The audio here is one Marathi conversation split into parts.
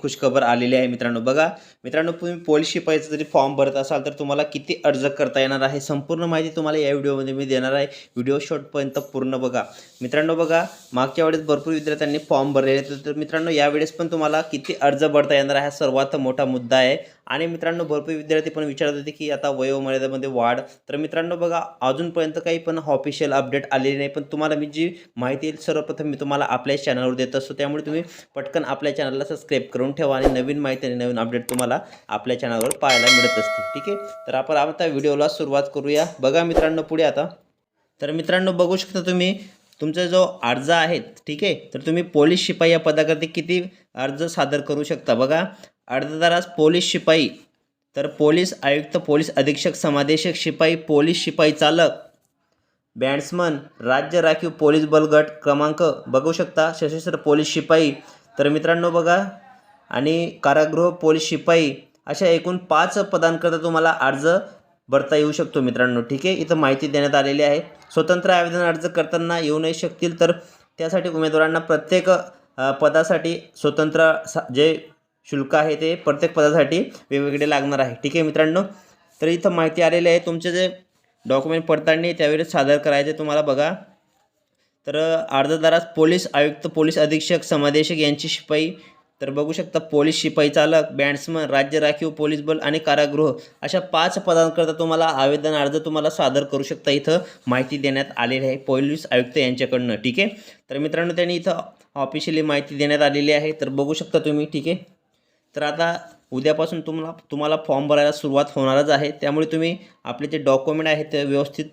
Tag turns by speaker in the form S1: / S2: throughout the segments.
S1: खुशखबर आलेली आहे मित्रांनो. बघा मित्रांनो तुम्ही पोलीस शिपाईचा जरी फॉर्म भरत असाल तर तुम्हाला किती अर्ज करता येणार आहे? संपूर्ण माहिती तुम्हाला या व्हिडिओमध्ये मी देणार आहे. व्हिडिओ शॉर्टपर्यंत पूर्ण बघा. मित्रांनो बघा मागच्या वेळेस भरपूर विद्यार्थ्यांनी फॉर्म भरलेले तर मित्रांनो यावेळेस पण तुम्हाला किती अर्ज भरता येणार आहे हा सर्वात मोठा मुद्दा आहे. आणि मित्रांनो भरपूर विद्यार्थी पण विचारत होते की आता वयोमर्यादेमध्ये वाढ. तर मित्रांनो बघा अजूनपर्यंत काही पण ऑफिशियल अपडेट आलेली नाही. पण तुम्हाला मी जी माहिती येईल सर्वप्रथम मी तुम्हाला आपल्या चॅनलवर देत असतो. त्यामुळे तुम्ही पटकन आपल्या चॅनलला सबस्क्राईब करून ठेवा आणि नवीन माहिती आणि नवीन अपडेट तुम्हाला आपल्या चॅनलवर पाहायला मिळत असते ठीक आहे? तर आपण आता व्हिडिओला सुरुवात करूया. बघा मित्रांनो पुढे आता. तर मित्रांनो बघू शकता तुम्ही तुमचा जो अर्ज आहे ठीक आहे? तर तुम्ही पोलीस शिपाई या पदाकरती किती अर्ज सादर करू शकता? बघा अर्जदारास पोलीस शिपाई तर पोलीस आयुक्त पोलीस अधीक्षक समादेशक शिपाई पोलीस शिपाई चालक बॅट्समन राज्य राखीव पोलीस बल गट क्रमांक बघू शकता सशस्त्र पोलीस शिपाई. तर मित्रांनो बघा आणि कारागृह पोलीस शिपाई अशा एकूण पाच पदांकरता तुम्हाला अर्ज भरता येऊ शकतो मित्रांनो. ठीक आहे? इथं माहिती देण्यात आलेली आहे. स्वतंत्र आवेदन अर्ज करताना येऊ नाही शकतील तर त्यासाठी उमेदवारांना प्रत्येक पदासाठी स्वतंत्र सा जे शुल्क आहे ते प्रत्येक पदासाठी वेगवेगळे लागणार आहे. ठीक आहे मित्रांनो? तर इथं माहिती आलेली आहे. तुमचे जे डॉक्युमेंट पडताळणी त्यावेळेस सादर करायचे तुम्हाला बघा. तर अर्जदारास पोलीस आयुक्त पोलीस अधीक्षक समादेशक यांची शिपाई तर बघू शकता पोलीस शिपाई चालक राज्य राखीव पोलीस बल आणि कारागृह अशा पाच पदांकरता तुम्हाला आवेदन अर्ज तुम्हाला सादर करू शकता. इथं माहिती देण्यात आलेली आहे पोलीस आयुक्त यांच्याकडनं ठीक आहे? तर मित्रांनो त्यांनी इथं ऑफिशियली माहिती देण्यात आलेली आहे. तर बघू शकता तुम्ही ठीक आहे? तर आता उद्यापासून तुम्हाला तुम्हाला फॉर्म भरायला सुरुवात होणारच आहे. त्यामुळे तुम्ही आपले जे डॉक्युमेंट आहेत ते व्यवस्थित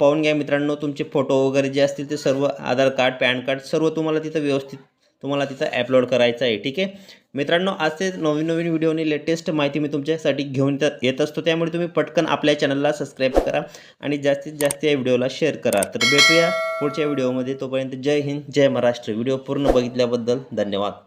S1: पाहून घ्या मित्रांनो. तुमचे फोटो वगैरे जे असतील ते सर्व आधार कार्ड पॅन कार्ड सर्व तुम्हाला तिथं व्यवस्थित तुम्हाला तिथं अपलोड करायचं आहे ठीक आहे? मित्रांनो असे नवीन नवीन व्हिडिओनी लेटेस्ट माहिती मी तुमच्यासाठी घेऊन येत असतो. त्यामुळे तुम्ही पटकन आपल्या चॅनलला सबस्क्राईब करा आणि जास्तीत जास्त या व्हिडिओला शेअर करा. तर भेटूया पुढच्या व्हिडिओमध्ये तोपर्यंत जय हिंद जय महाराष्ट्र. व्हिडिओ पूर्ण बघितल्याबद्दल धन्यवाद.